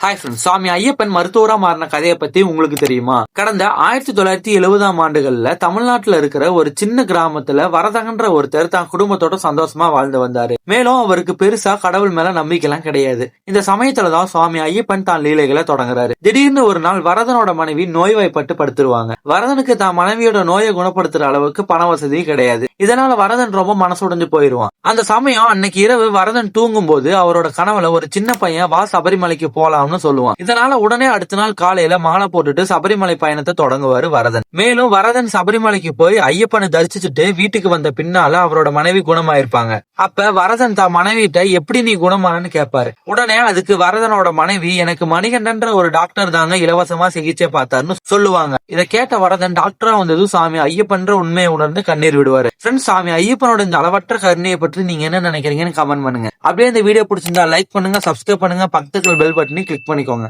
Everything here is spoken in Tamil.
ஹாய் ஃப்ரெண்ட்ஸ் சுவாமி ஐயப்பன் மருத்துவரா மாறின கதையை பத்தி உங்களுக்கு தெரியுமா? கடந்த ஆயிரத்தி தொள்ளாயிரத்தி எழுபதாம் ஆண்டுகள்ல தமிழ்நாட்டுல இருக்கிற ஒரு சின்ன கிராமத்துல வரதகன்ற ஒருத்தர் தான் குடும்பத்தோட சந்தோஷமா வாழ்ந்து வந்தாரு. மேலும் அவருக்கு பெருசா கடவுள் மேல நம்பிக்கைலாம் கிடையாது. இந்த சமயத்துலதான் சுவாமி ஐயப்பன் தான் லீலைகளை தொடங்குறாரு. திடீர்னு ஒரு நாள் வரதனோட மனைவி நோய்வாய்ப்பட்டு படுத்துருவாங்க. வரதனுக்கு தான் மனைவியோட நோயை குணப்படுத்துற அளவுக்கு பண வசதி கிடையாது. இதனால வரதன் ரொம்ப மனசுடைஞ்சு போயிருவான். அந்த சமயம் அன்னைக்கு இரவு வரதன் தூங்கும் போது அவரோட கனவுல ஒரு சின்ன பையன் வா சபரிமலைக்கு போலாம்னு சொல்லுவான். இதனால உடனே அடுத்த நாள் காலையில மாலை போட்டுட்டு சபரிமலை பயணத்தை தொடங்குவாரு வரதன். மேலும் வரதன் சபரிமலைக்கு போய் ஐயப்பனை தரிசிச்சுட்டு வீட்டுக்கு வந்த பின்னால அவரோட மனைவி குணமாயிருப்பாங்க. அப்ப வரதன் தான் மனைவிட்ட எப்படி நீ குணமானன்னு கேட்பாரு உடனே அதுக்கு வரதனோட மனைவி எனக்கு மணிகண்டன்ற ஒரு டாக்டர் தாங்க இலவசமா சிகிச்சை பார்த்தாருன்னு சொல்லுவாங்க. இதை கேட்ட வரதன் டாக்டரா வந்ததும் சாமி ஐயப்பன்ற உண்மையை உணர்ந்து கண்ணீர் விடுவாரு. ஃப்ரெண்ட்ஸ் சாமி ஐயப்பனோட இந்த அளவற்ற கருணையை பற்றி நீங்க என்ன நினைக்கிறீங்கன்னு கமெண்ட் பண்ணுங்க. அப்படியே இந்த வீடியோ பிடிச்சிருந்தா லைக் பண்ணுங்க சப்ஸ்கிரைப் பண்ணுங்க பக்கத்துல பெல் பட்டனையும் கிளிக் பண்ணிக்கோங்க.